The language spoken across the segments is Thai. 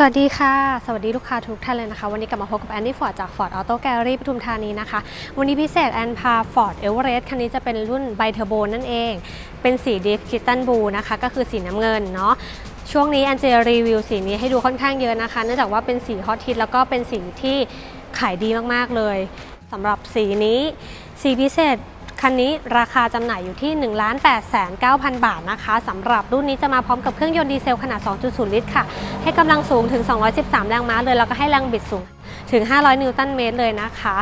สวัสดีค่ะ สวัสดีลูกค้าทุกท่านเลยนะคะ วันนี้กลับมาพบกับแอนนี่ฟอร์ดจาก Ford Auto Gallery ปทุมธานีนะคะ วันนี้พิเศษแอนพา Ford Everest คันนี้จะเป็นรุ่นไบเทอร์โบนั่นเอง เป็นสีดิฟคิตตันบูนะคะ ก็คือสีน้ำเงินเนาะช่วงนี้แอนจะรีวิวสีนี้ให้ดูค่อนข้างเยอะนะคะ เนื่องจากว่าเป็นสีฮอตฮิตแล้วก็เป็นสีที่ขายดีมากๆเลยสำหรับสีนี้สีพิเศษ คันนี้ราคาจำหน่ายอยู่ที่ 1 8 9 0 0 0 บาทนะคะสำหรับรุ่นนี้จะมาพร้อมกับเครื่องยนต์ดีเซลขนาด 2.0 ลิตรค่ะ ให้กำลังสูงถึง 213 แรงม้าเลย แล้วก็ให้แรงบิดสูงถึง 500 นิวตันเมตรเลยนะคะ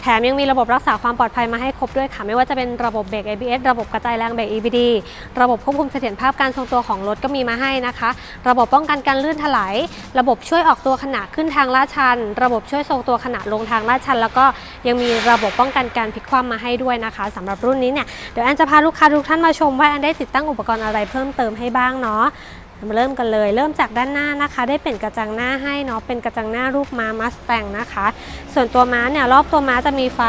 แถมยังมีระบบรักษาความปลอดภัยมาให้ครบด้วยค่ะ ไม่ว่าจะเป็นระบบเบรก ABS ระบบกระจายแรงเบรก EBD ระบบควบคุมเสถียรภาพการทรงตัวของรถก็มีมาให้นะคะ ระบบป้องกันการลื่นถลาย ระบบช่วยออกตัวขณะขึ้นทางลาดชัน ระบบช่วยทรงตัวขณะลงทางลาดชัน แล้วก็ยังมีระบบป้องกันการพลิกคว่ำมาให้ด้วยนะคะสำหรับรุ่นนี้เนี่ยเดี๋ยวแอนจะพาลูกค้าทุกท่านมาชมว่าแอนได้ติดตั้งอุปกรณ์อะไรเพิ่มเติมให้บ้างเนาะ มาเริ่มกันเลย เริ่มจากด้านหน้านะคะ ได้เป็นกระจังหน้าให้เนาะเป็นกระจังหน้ารูปม้ามัสแตงนะคะ ส่วนตัวม้าเนี่ยรอบตัวม้าจะมีไฟ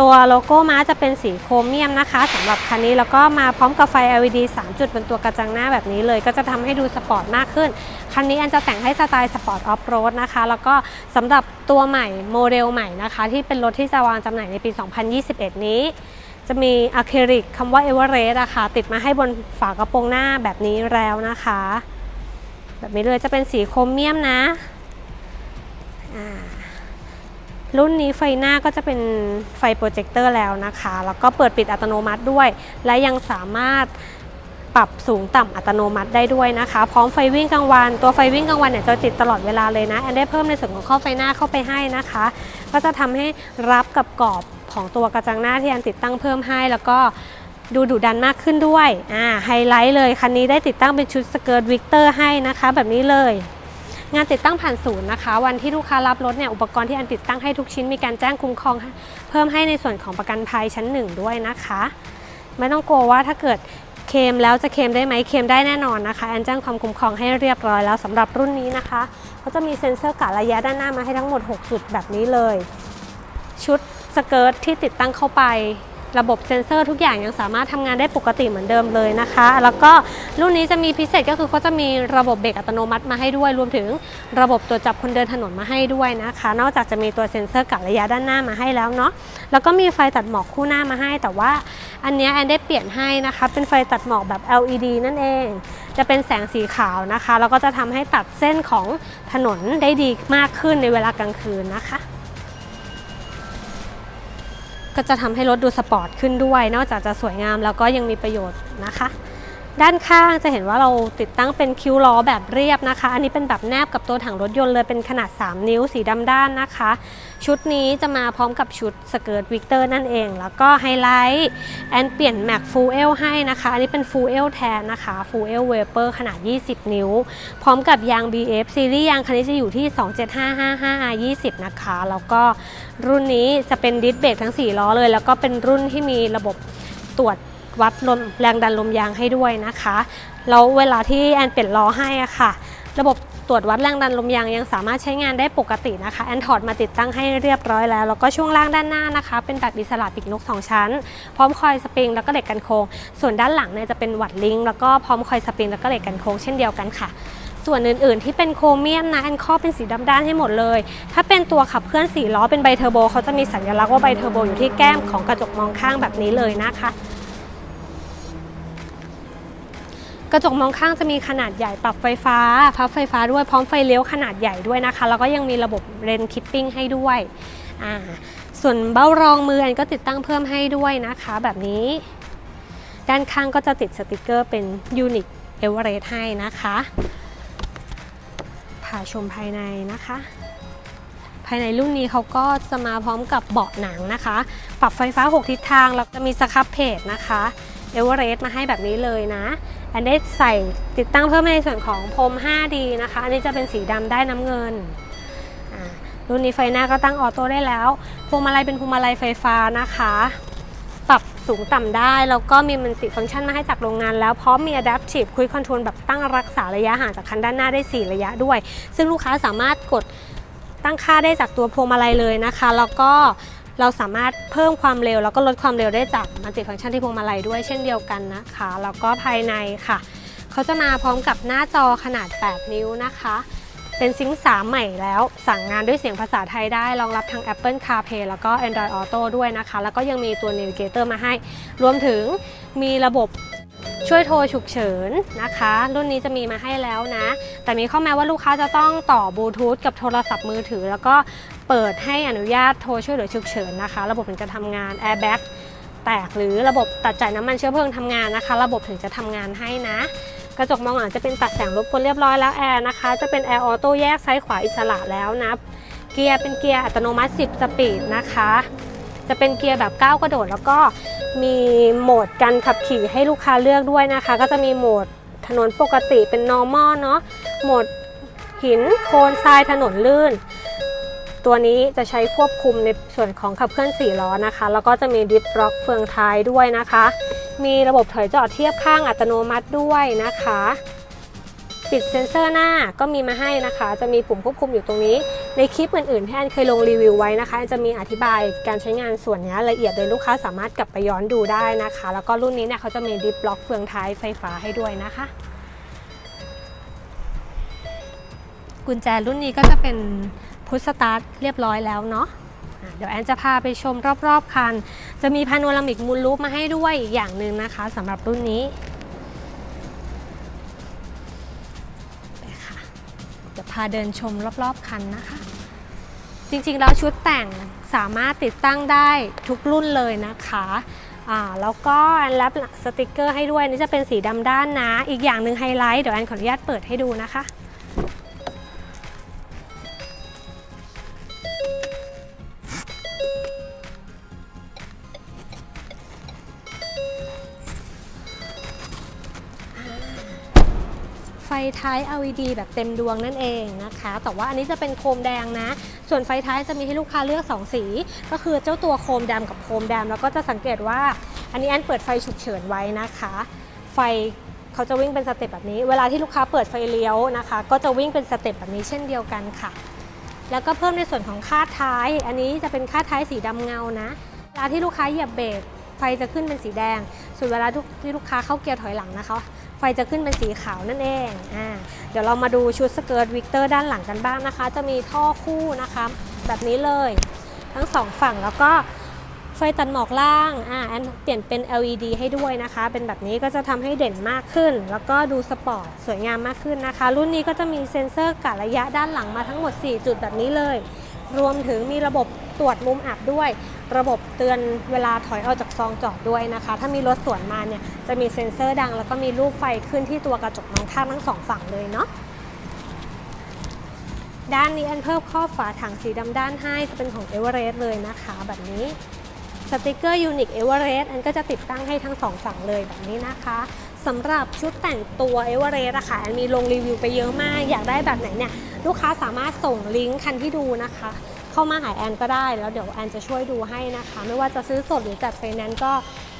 ตัวโลโก้ม้าจะเป็นสีโครเมียมนะคะสำหรับคันนี้แล้วก็มาพร้อมกับไฟ LED 3 จุดบนตัวกระจังหน้าแบบนี้เลย ก็จะทำให้ดูสปอร์ตมากขึ้น คันนี้อันจะแต่งให้สไตล์สปอร์ตออฟโรดนะคะ แล้วก็สำหรับตัวใหม่โมเดลใหม่นะคะ ที่เป็นรถที่จะวางจำหน่ายในปี 2021 นี้ จะมีอะคริลิกคำว่าเอเวอเรสต์อะค่ะติดมาให้บนฝากระโปรงหน้าแบบนี้แล้วนะคะ แบบนี้เลยจะเป็นสีโครเมียมนะรุ่นนี้ไฟหน้าก็จะเป็นไฟโปรเจคเตอร์แล้วนะคะ แล้วก็เปิดปิดอัตโนมัติด้วย และยังสามารถปรับสูงต่ำอัตโนมัติได้ด้วยนะคะ พร้อมไฟวิ่งกลางวัน ตัวไฟวิ่งกลางวันเนี่ยจะติดตลอดเวลาเลยนะแอนได้เพิ่มในส่วนของข้อไฟหน้าเข้าไปให้นะคะ ก็จะทำให้รับกับกรอบ ของตัวกระจังหน้าที่แอนติดตั้งเพิ่มให้ แล้วก็ดูดุดันมากขึ้นด้วยอ่าไฮไลท์เลยคันนี้ได้ติดตั้งเป็นชุดสเกิร์ตวิกเตอร์ให้นะคะ แบบนี้เลย งานติดตั้งผ่านศูนย์นะคะ วันที่ลูกค้ารับรถเนี่ยอุปกรณ์ที่แอนติดตั้งให้ทุกชิ้นมีการแจ้งคุ้มครอง เพิ่มให้ในส่วนของประกันภัยชั้นหนึ่งด้วยนะคะ ไม่ต้องกลัวว่าถ้าเกิดเคมแล้วจะเคมได้ไหมเคมได้แน่นอนนะคะแอนแจ้งความคุ้มครองให้เรียบร้อยแล้วสำหรับรุ่นนี้นะคะเขาจะมีเซ็นเซอร์กะระยะด้านหน้ามาให้ทั้งหมด 6 จุดแบบนี้เลย ชุด สเกิร์ตที่ติดตั้งเข้าไประบบเซ็นเซอร์ทุกอย่างยังสามารถทำงานได้ปกติเหมือนเดิมเลยนะคะ แล้วก็รุ่นนี้จะมีพิเศษก็คือเขาจะมีระบบเบรกอัตโนมัติมาให้ด้วย รวมถึงระบบตรวจับคนเดินถนนมาให้ด้วยนะคะ นอกจากจะมีตัวเซ็นเซอร์กะระยะด้านหน้ามาให้แล้วเนาะ แล้วก็มีไฟตัดหมอกคู่หน้ามาให้ แต่ว่าอันนี้แอนได้เปลี่ยนให้นะคะ เป็นไฟตัดหมอกแบบ LED นั่นเอง จะเป็นแสงสีขาวนะคะ แล้วก็จะทำให้ตัดเส้นของถนนได้ดีมากขึ้นในเวลากลางคืนนะคะ ก็จะทำให้รถดูสปอร์ตขึ้นด้วย นอกจากจะสวยงามแล้วก็ยังมีประโยชน์นะคะ ด้านข้างจะเห็นว่าเราติดตั้งเป็นคิ้วล้อแบบเรียบนะคะ อันนี้เป็นแบบแนบกับตัวถังรถยนต์เลยเป็นขนาด 3 นิ้วสีดำด้านนะคะ ชุดนี้จะมาพร้อมกับชุดสเกิร์ตวิกเตอร์นั่นเอง แล้วก็ไฮไลท์แอนเปลี่ยนแม็กฟูเอลให้นะคะ อันนี้เป็นฟูเอลแทนนะคะฟูเอลเวเปอร์ขนาด 20 นิ้ว พร้อมกับยาง BF ซีรีส์ยางคันนี้จะอยู่ที่ 27555R20 นะคะ แล้วก็รุ่นนี้จะเป็นดิสเบรกทั้ง 4 ล้อเลย แล้วก็เป็นรุ่นที่มีระบบตรวจ วัดลมแรงดันลมยางให้ด้วยนะคะ แล้วเวลาที่แอนเปลี่ยนล้อให้อะค่ะ ระบบตรวจวัดแรงดันลมยางยังสามารถใช้งานได้ปกตินะคะแอนถอดมาติดตั้งให้เรียบร้อยแล้ว แล้วก็ช่วงล่างด้านหน้านะคะ เป็นแบบอิสระปีกนก 2 ชั้น พร้อมคอยสปริงแล้วก็เหล็กกันโค้งส่วนด้านหลังเนี่ยจะเป็นวัดลิงแล้วก็พร้อมคอยสปริงแล้วก็เหล็กกันโค้งเช่นเดียวกันค่ะส่วนอื่นๆ ที่เป็นโครเมียมนะแอนข้อเป็นสีดำด้านให้หมดเลย ถ้าเป็นตัวขับเคลื่อน4ล้อเป็นไบเทอร์โบเขาจะมีสัญลักษณ์ว่าไบเทอร์โบอยู่ที่แก้มของกระจกมองข้างแบบนี้เลยนะคะ กระจกมองข้างจะมีขนาดใหญ่ปรับไฟฟ้าพับไฟฟ้าด้วยพร้อมไฟเลี้ยวขนาดใหญ่ด้วยนะคะ แล้วก็ยังมีระบบเรนคิปปิ้งให้ด้วย ส่วนเบ้ารองมืออันก็ติดตั้งเพิ่มให้ด้วยนะคะ แบบนี้ ด้านข้างก็จะติดสติกเกอร์เป็นยูนิคเอเวอเรสให้นะคะพาชมภายในนะคะภายในรุ่นนี้เขาก็จะมาพร้อมกับเบาะหนังนะคะ ปรับไฟฟ้า 6 ทิศทาง แล้วจะมีสครับเพจนะคะ เอเวอเรสต์มาให้แบบนี้เลยนะ อันได้ใส่ติดตั้งเพิ่มในส่วนของพรม 5D นะคะ อันนี้จะเป็นสีดำได้น้ำเงินรุ่นนี้ไฟหน้าก็ตั้งออโต้ได้แล้วพวงมาลัยเป็นพวงมาลัยไฟฟ้านะคะ ปรับสูงต่ำได้ แล้วก็มีมันติฟังก์ชันมาให้จากโรงงานแล้วพร้อมมี Adaptive Cruise Control แบบตั้งรักษาระยะห่างจากคันด้านหน้าได้ 4 ระยะด้วย ซึ่งลูกค้าสามารถกดตั้งค่าได้จากตัวพวงมาลัยเลยนะคะ แล้วก็ เราสามารถเพิ่มความเร็ว แล้วก็ลดความเร็วได้จากมันติฟังก์ชันที่พวงมาลัยด้วยเช่นเดียวกันนะคะ แล้วก็ภายในค่ะ เขาจะมาพร้อมกับหน้าจอขนาด 8 นิ้วนะคะ เป็นซิงค์3ใหม่แล้ว สั่งงานด้วยเสียงภาษาไทยได้รองรับทั้ง Apple CarPlay แล้วก็ Android Auto ด้วยนะคะ แล้วก็ยังมีตัว Navigator มาให้ รวมถึงมีระบบ ช่วยโทรฉุกเฉินนะคะ รุ่นนี้จะมีมาให้แล้วนะ แต่มีข้อแม้ว่าลูกค้าจะต้องต่อบลูทูธกับโทรศัพท์มือถือ แล้วก็เปิดให้อนุญาตโทรช่วยเหลือฉุกเฉินนะคะ ระบบถึงจะทำงาน Airbag แตกหรือระบบตัดจ่ายน้ำมันเชื้อเพลิงทำงานนะคะ ระบบถึงจะทำงานให้นะ กระจกมองหลังจะเป็นตัดแสงรบกวนเรียบร้อยแล้วแอร์นะคะ จะเป็นแอร์ออโต้แยกซ้ายขวาอิสระแล้วนะ เกียร์เป็นเกียร์อัตโนมัติ 10 สปีดนะคะ จะเป็นเกียร์แบบก้าวกระโดดแล้วก็ มีโหมดการขับขี่ให้ลูกค้าเลือกด้วยนะคะ ก็จะมีโหมดถนนปกติเป็น normal เนาะโหมดหินโคลนทรายถนนลื่น ตัวนี้จะใช้ควบคุมในส่วนของขับเคลื่อน4ล้อนะคะ แล้วก็จะมีดิฟล็อกเฟืองท้ายด้วยนะคะ มีระบบถอยจอดเทียบข้างอัตโนมัติด้วยนะคะ ปิดเซ็นเซอร์หน้าก็มีมาให้นะคะ จะมีปุ่มควบคุมอยู่ตรงนี้ ในคลิปอื่นๆที่แอนเคยลงรีวิวไว้นะคะแอนจะมีอธิบายการใช้งานส่วนนี้ละเอียดเลยลูกค้าสามารถกลับไปย้อนดูได้นะคะ แล้วก็รุ่นนี้เนี่ยเขาจะมีดิฟล็อกเฟืองท้ายไฟฟ้าให้ด้วยนะคะ กุญแจรุ่นนี้ก็จะเป็นพุชสตาร์ทเรียบร้อยแล้วเนาะอะเดี๋ยวแอนจะพาไปชมรอบๆคัน จะมีพาโนรามิกมูลลูปมาให้ด้วยอีกอย่างหนึ่งนะคะสำหรับรุ่นนี้ พาเดินชมรอบๆคันนะคะ จริงๆแล้วชุดแต่งสามารถติดตั้งได้ทุกรุ่นเลยนะคะแล้วก็แอนรับสติกเกอร์ให้ด้วยนี่จะเป็นสีดำด้านนะ อีกอย่างหนึ่งไฮไลท์เดี๋ยวแอนขออนุญาตเปิดให้ดูนะคะ ไฟท้าย LED แบบเต็มดวงนั่นเองนะคะ แต่ว่าอันนี้จะเป็นโคมแดงนะ ส่วนไฟท้ายจะมีให้ลูกค้าเลือก 2 สี ก็คือเจ้าตัวโคมดำกับโคมแดงแล้วก็จะสังเกตว่า อันนี้แอนเปิดไฟฉุกเฉินไว้นะคะ ไฟเขาจะวิ่งเป็นสเต็ปแบบนี้ เวลาที่ลูกค้าเปิดไฟเลี้ยวนะคะ ก็จะวิ่งเป็นสเต็ปแบบนี้เช่นเดียวกันค่ะ แล้วก็เพิ่มในส่วนของค่าท้าย อันนี้จะเป็นค่าท้ายสีดำเงานะ เวลาที่ลูกค้าเหยียบเบรกไฟจะขึ้นเป็นสีแดง ส่วนเวลาที่ลูกค้าเข้าเกียร์ถอยหลังนะคะ ไฟจะขึ้นเป็นสีขาวนั่นเองอ่าเดี๋ยวเรามาดูชุดสเกิร์ตวิกเตอร์ด้านหลังกันบ้างนะคะ จะมีท่อคู่นะคะ แบบนี้เลย ทั้งสองฝั่งแล้วก็ไฟตัดหมอกล่างอ่าแอนเปลี่ยนเป็น LED ให้ด้วยนะคะ เป็นแบบนี้ก็จะทำให้เด่นมากขึ้น แล้วก็ดูสปอร์ตสวยงามมากขึ้นนะคะ รุ่นนี้ก็จะมีเซ็นเซอร์กะระยะด้านหลังมาทั้งหมด 4 จุดแบบนี้เลย รวมถึงมีระบบ ตรวจมุมอับด้วย ระบบเตือนเวลาถอยออกจากซองจอดด้วยนะคะ ถ้ามีรถสวนมาเนี่ยจะมีเซ็นเซอร์ดัง แล้วก็มีรูปไฟขึ้นที่ตัวกระจกมองข้างทั้งสองฝั่งเลยเนาะด้านนี้อันเพิ่มข้อบฝาถังสีดำด้านให้จะเป็นของเอเวอเรสต์เลยนะคะ แบบนี้สติกเกอร์ยูนิคเอเวอเรสต์อันก็จะติดตั้งให้ทั้งสองฝั่งเลยแบบนี้นะคะสำหรับชุดแต่งตัวเอเวอเรสต์อะค่ะอันมีลงรีวิวไปเยอะมาก อยากได้แบบไหนเนี่ย ลูกค้าสามารถส่งลิงก์คันที่ดูนะคะ เข้ามาหาแอนก็ได้ แล้วเดี๋ยวแอนจะช่วยดูให้นะคะ ไม่ว่าจะซื้อสดหรือจัดไฟแนนซ์ก็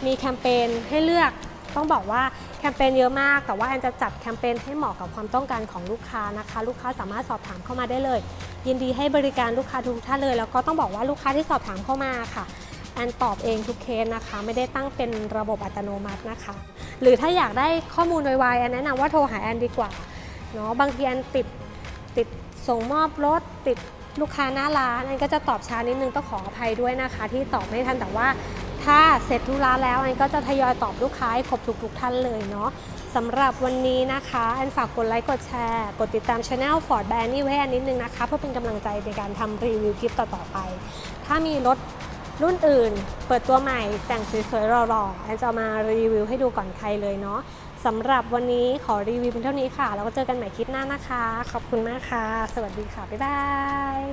มีแคมเปญให้เลือกต้องบอกว่าแคมเปญเยอะมาก แต่ว่าแอนจะจัดแคมเปญให้เหมาะกับความต้องการของลูกค้านะคะ ลูกค้าสามารถสอบถามเข้ามาได้เลย ยินดีให้บริการลูกค้าทุกท่านเลย แล้วก็ต้องบอกว่าลูกค้าที่สอบถามเข้ามาค่ะแอนตอบเองทุกเคสนะคะ ไม่ได้ตั้งเป็นระบบอัตโนมัตินะคะ หรือถ้าอยากได้ข้อมูลไวๆแอนแนะนำว่าโทรหาแอนดีกว่าเนาะบางทีแอนติดติดส่งมอบรถติด ลูกค้าหน้าร้านแอนก็จะตอบช้านิดนึงต้องขออภัยด้วยนะคะ ที่ตอบไม่ทันแต่ว่า ถ้าเสร็จธุระแล้วแอนก็จะทยอยตอบลูกค้าให้ครบทุกๆท่านเลยเนาะสำหรับวันนี้นะคะแอนฝากกดไลค์กดแชร์ กดติดตามช anel Ford b a n n y ไว้แอนนิดนึงนะคะ เพื่อเป็นกำลังใจในการทำรีวิวคลิปต่อๆไป ถ้ามีรถรุ่นอื่น เปิดตัวใหม่แต่งสวยๆรอๆแอนจะมารีวิวให้ดูก่อนใครเลยเนาะ สำหรับวันนี้ขอรีวิวเป็นเท่านี้ค่ะ แล้วก็เจอกันใหม่คลิปหน้านะคะ ขอบคุณมากค่ะ สวัสดีค่ะ บ๊ายบาย